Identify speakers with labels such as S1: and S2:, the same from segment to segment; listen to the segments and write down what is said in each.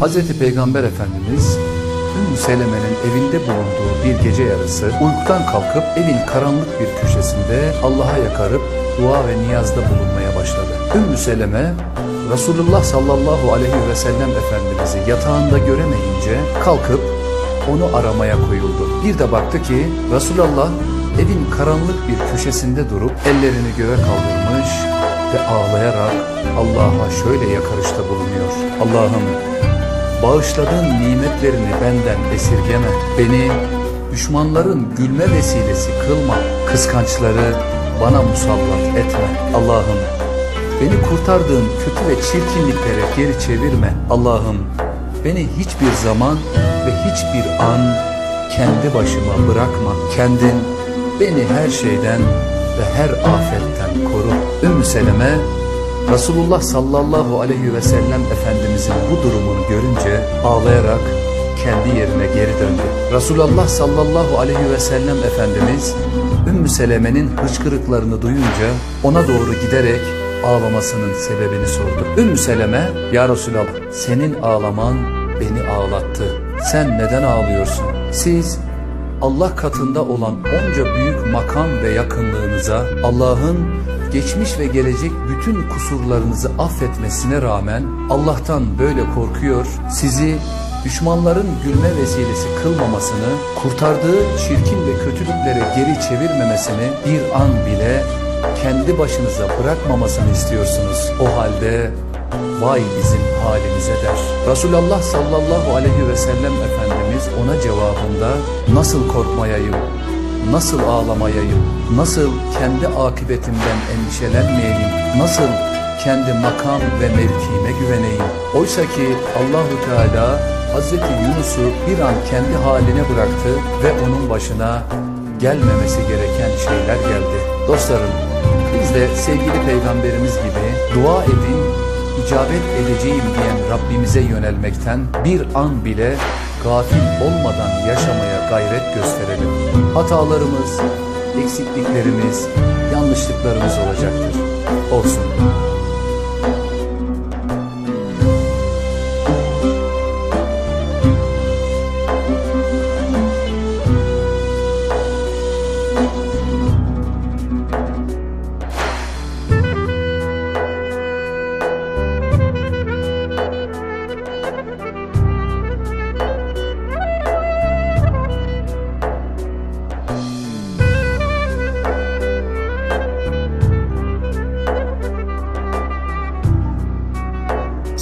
S1: Hazreti Peygamber Efendimiz Ümmü Seleme'nin evinde bulunduğu bir gece yarısı uykudan kalkıp evin karanlık bir köşesinde Allah'a yakarıp dua ve niyazda bulunmaya başladı. Ümmü Seleme Resulullah sallallahu aleyhi ve sellem Efendimiz'i yatağında göremeyince kalkıp onu aramaya koyuldu. Bir de baktı ki Resulullah evin karanlık bir köşesinde durup ellerini göğe kaldırmış ve ağlayarak Allah'a şöyle yakarışta bulunuyor. Allah'ım bağışladığın nimetlerini benden esirgeme. Beni düşmanların gülme vesilesi kılma. Kıskançları bana musallat etme. Allah'ım beni kurtardığın kötü ve çirkinliklere geri çevirme. Allah'ım beni hiçbir zaman ve hiçbir an kendi başıma bırakma. Kendin beni her şeyden ve her afetten koru. Ümmü Seleme Resulullah sallallahu aleyhi ve sellem Efendimizin bu durumunu görünce ağlayarak kendi yerine geri döndü. Resulullah sallallahu aleyhi ve sellem Efendimiz Ümmü Seleme'nin hıçkırıklarını duyunca ona doğru giderek ağlamasının sebebini sordu. Ümmü Seleme, Ya Resulallah senin ağlaman beni ağlattı. Sen neden ağlıyorsun? Siz Allah katında olan onca büyük makam ve yakınlığınıza Allah'ın geçmiş ve gelecek bütün kusurlarınızı affetmesine rağmen Allah'tan böyle korkuyor, sizi düşmanların gülme vesilesi kılmamasını, kurtardığı çirkin ve kötülüklere geri çevirmemesini bir an bile kendi başınıza bırakmamasını istiyorsunuz. O halde vay bizim halimize der. Resulullah sallallahu aleyhi ve sellem Efendimiz ona cevabında nasıl korkmayayım, nasıl ağlamayayım, nasıl kendi akıbetimden endişelenmeyeyim, nasıl kendi makam ve mevkiime güveneyim. Oysa ki Allahu Teala Hazreti Yunus'u bir an kendi haline bıraktı ve onun başına gelmemesi gereken şeyler geldi. Dostlarım, biz de sevgili peygamberimiz gibi dua edin, icabet edeceğim diyen Rabbimize yönelmekten bir an bile gafil olmadan yaşamaya gayret gösterelim. Hatalarımız, eksikliklerimiz, yanlışlıklarımız olacaktır. Olsun.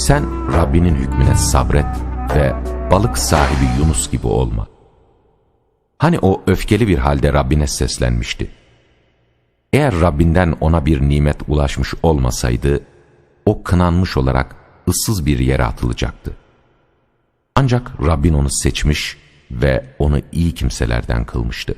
S2: Sen Rabbinin hükmüne sabret ve balık sahibi Yunus gibi olma. Hani o öfkeli bir halde Rabbine seslenmişti. Eğer Rabbinden ona bir nimet ulaşmış olmasaydı, o kınanmış olarak ıssız bir yere atılacaktı. Ancak Rabbin onu seçmiş ve onu iyi kimselerden kılmıştı.